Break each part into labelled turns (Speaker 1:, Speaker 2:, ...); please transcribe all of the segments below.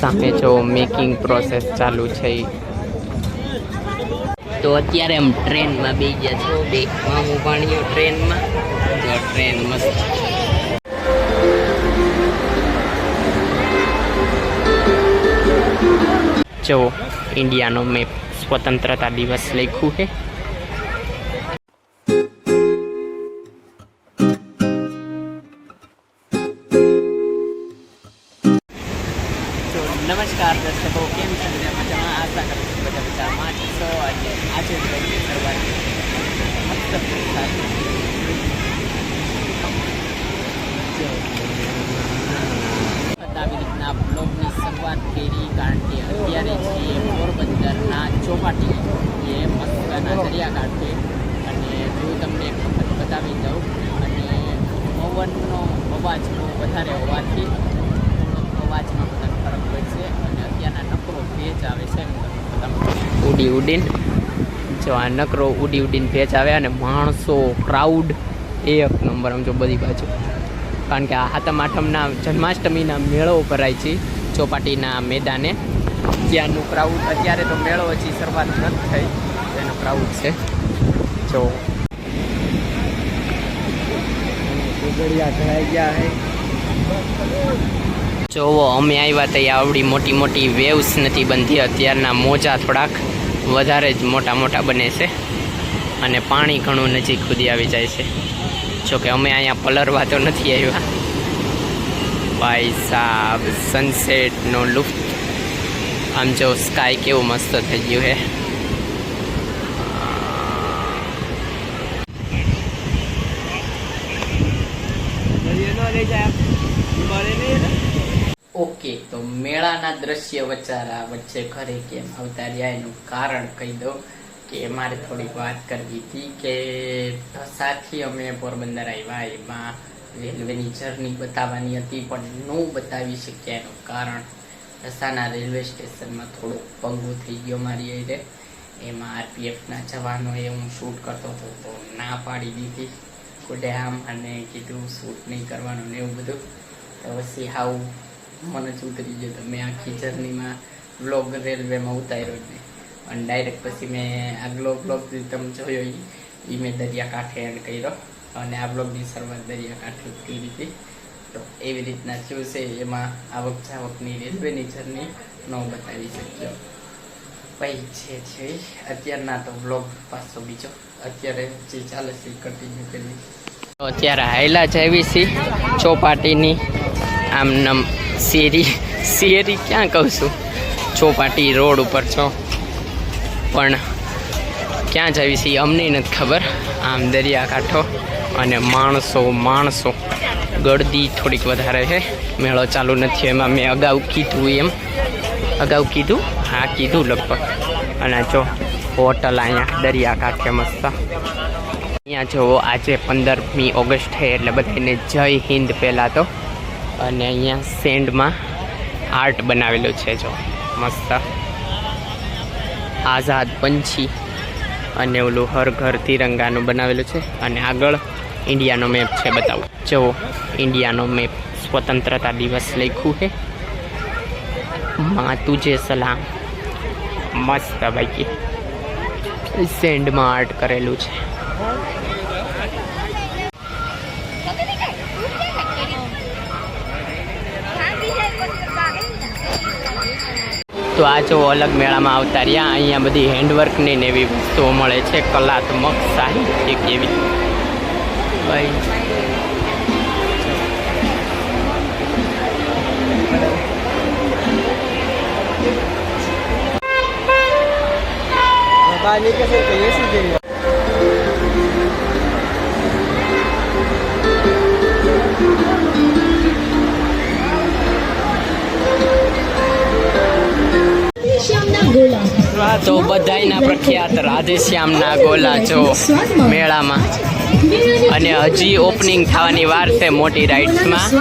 Speaker 1: સામે જો making process ચાલુ છે તો અત્યારે એમ ટ્રેનમાં બે ગયા છો. બે મામું ભણ્યો ટ્રેનમાં. જો ટ્રેન મસ્ત જો ઇન્ડિયાનો મેપ સ્વતંત્રતા દિવસ લખ્યું છે. નમસ્કાર દર્શકો, કેમ છો? બધા મજામાં? આશા કરું છું બધા મજામાં જ અને આજે બ્લોગની શરૂઆત મસ્ત આવી રીતના બ્લોગની શરૂઆત કરી, કારણ કે અત્યારે છીએ પોરબંદરના ચોપાટી એ મસ્તના દરિયાકાંઠે અને હું તમને એક વખત બતાવી દઉં, અને પવનનો અવાજ બહુ વધારે હોવાથી અવાજમાં બધા ફરક હોય છે અને અત્યારના નકરો ભેજ આવે છે એમ ઉડી ઉડીને જો આ નકરો ઉડી ઉડીને ભેજ આવે અને માણસો ક્રાઉડ એક નંબર આમ જો બધી બાજુ. કારણ કે આ હાથમ આઠમના જન્માષ્ટમીના મેળો ભરાય છે ચોપાટીના મેદાને. ત્યાંનું ક્રાઉડ અત્યારે તો મેળો હજી શરૂઆત નથી થઈ એનો ક્રાઉડ છે. જો. જોવો અમે આવ્યા ત્યાં આવડી મોટી મોટી વેવ્સ નથી બનતી અત્યારના મોજા થોડાક વધારે જ મોટા મોટા બને છે. અને પાણી ઘણું નજીક સુધી આવી જાય છે. જોકે અમે અહીંયા પલરવા તો નથી આવ્યા. ભાઈ સાહેબ સનસેટનો લુફ્ટ આમ જો સ્કાય કેવું મસ્ત થઈ ગયું હે. ઓકે, તો મેળાના દ્રશ્ય વચારા વચ્ચે ઘરે કેમ આવતા રહ્યા? એનું કારણ કહી દઉં કે મારે થોડીક વાત કરવી હતી કે સાથી અમે પોરબંદર આવ્યા. એમાં રેલવેની જર્ની બતાવવાની હતી, પણ ન બતાવી શક્યા એનું કારણ. ઢસાના રેલવે સ્ટેશનમાં થોડો પંગો થઈ ગયો મારી રીતે એમાં આરપીએફના જવાનોએ હું શૂટ કરતો હતો તો ના પાડી દીધી. કુડે આમ અને કીધું શૂટ નહીં કરવાનું ને એવું બધું. તો પછી હાવ મને શું ઉતરી ગયો મેં આખી જર્નીમાં વ્લોગ રેલવેમાં ઉતાર્યો જ અને ડાયરેક્ટ પછી મેં આગલો બ્લોગ તમે જોયો ઈ મેં દરિયાકાંઠે એન્ડ કર્યો. અને આ બ્લોગની શરૂઆત દરિયાકાંઠે કરી હતી. તો એવી રીતના શું છે, એમાં આવક જાવકની રેલવેની જર્ની ન બતાવી શક્યો. પછી છે છે, અત્યારના તો બ્લોગ પાછો બીજો. અત્યારે જે ચાલે છે કન્ટિન્યુ કરી અત્યારે હાયલા જ આવી છે ચોપાટીની. આમ નમ શેરી શેરી ક્યાં કહું છું? ચોપાટી, રોડ ઉપર છો. પણ ક્યાં જવી છે અમને નથી ખબર. આમ દરિયાકાંઠો અને માણસો માણસો. ગળદી થોડીક વધારે છે. મેળો ચાલુ નથી એમાં. મેં અગાઉ કીધું એમ. અગાઉ કીધું? હા, કીધું લગભગ. અને જો, હોટલ અહીંયા દરિયાકાંઠે મસ્ત. અહીંયા જુઓ, આજે પંદરમી ઓગસ્ટ છે, એટલે બધાને જય હિન્દ પહેલાં તો. અને અહીંયા સેન્ડમાં આર્ટ બનાવેલું છે, જો. મસ્ત. આઝાદ પંછી અને ઓલું હર ઘર તિરંગાનું બનાવેલું છે. અને આગળ ઇન્ડિયાનો મેપ છે, બતાવું. જુઓ ઇન્ડિયાનો મેપ સ્વતંત્રતા દિવસ લખ્યું છે. માં તુજે સલામ. મસ્ત બાકી સેન્ડમાં આર્ટ કરેલું છે. તો આ જો અલગ મેળામાં આવતા રહ્યા, અહીંયા બધી હેન્ડવર્કની ને એવી વસ્તુઓ મળે છે કલાત્મક સાહિત્યિક એવી ભાઈ.
Speaker 2: શ્યામના
Speaker 1: તો બધાયના પ્રખ્યાત રાધેશ્યામના ગોલા જો મેળામાં. અને હજી ઓપનિંગ થવાની વાર છે મોટી રાઇડ્સમાં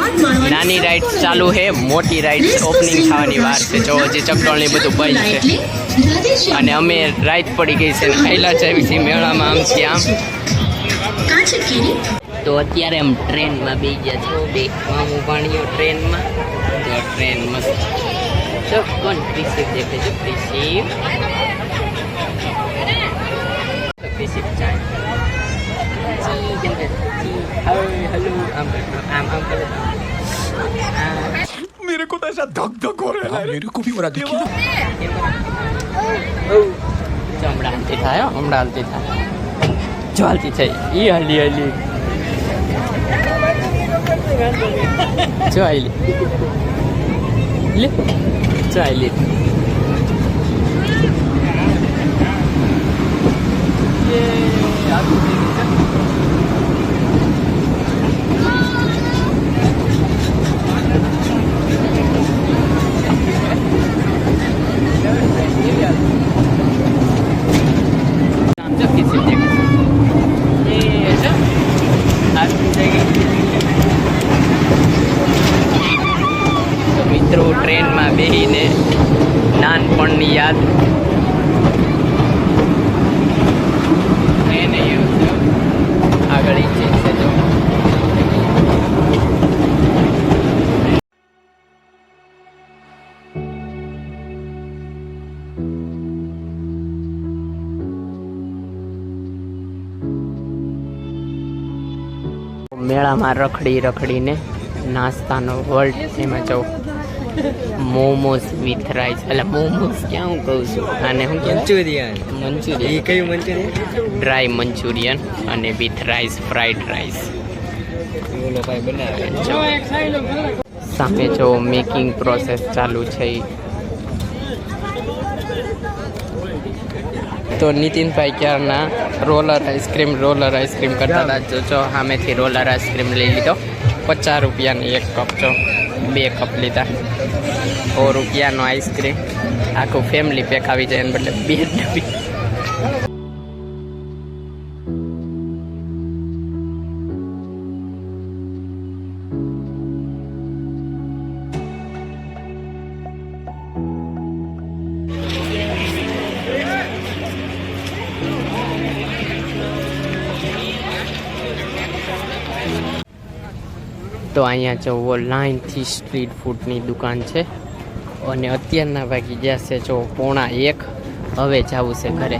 Speaker 1: નાની રાઇડ્સ ચાલુ છે, મોટી રાઇડ્સ ઓપનિંગ થવાની વાર છે. જો હજી ચકડોળની બધું બંધ છે. અને અમે રાઈત પડી ગઈ છે જ આવી છીએ મેળામાં આમ છીએ આમ. તો અત્યારે આમ ટ્રેનમાં બે ગયા છો. બે, મામું ભાણીઓ ટ્રેનમાં તો ટ્રેન મસ્ત. So go and receive the pleasure, receive. Receive time. Hello, I'm I'm Uncle.
Speaker 3: मेरे को तो ऐसा धक धक हो रहा है मेरे को भी हो रहा देखिए
Speaker 1: तो हम डालते था हम डालते था चलती थे ये हली हली चली Çaylı. Çaylı. Yeah, ટ્રેનમાં નાનપણની યાદ આગળ મેળામાં રખડી રખડીને નાસ્તાનો વર્લ્ડ એમાં જાઉં મોમોસ વિથ રાઈસ એટલે મોમોસ ક્યાં હું કહું છું? અને હું
Speaker 4: મંચુરિયન.
Speaker 1: મંચુરિયન.
Speaker 4: એ કયું મંચુરિયન?
Speaker 1: ડ્રાય મંચુરિયન અને વિથ રાઈસ ફ્રાઈડ રાઈસ સામે જો મેકિંગ પ્રોસેસ ચાલુ છે તો નીતિનભાઈ ક્યારના રોલર આઈસ્ક્રીમ રોલર આઈસ્ક્રીમ કરતા હતા. જો જો સામેથી રોલર આઈસ્ક્રીમ લઈ લીધો. પચાસ રૂપિયાની એક કપ જો. બે કપ લીધા. સો રૂપિયાનો આઈસ્ક્રીમ આખું ફેમિલી પેક આવી જાય એને બદલે બે ડબ્બી. તો અહીંયા જુઓ લાઈનથી સ્ટ્રીટ ફૂડની દુકાન છે. અને અત્યારના વાગી ગયા છે જો પોણા એક. હવે જવું છે ઘરે.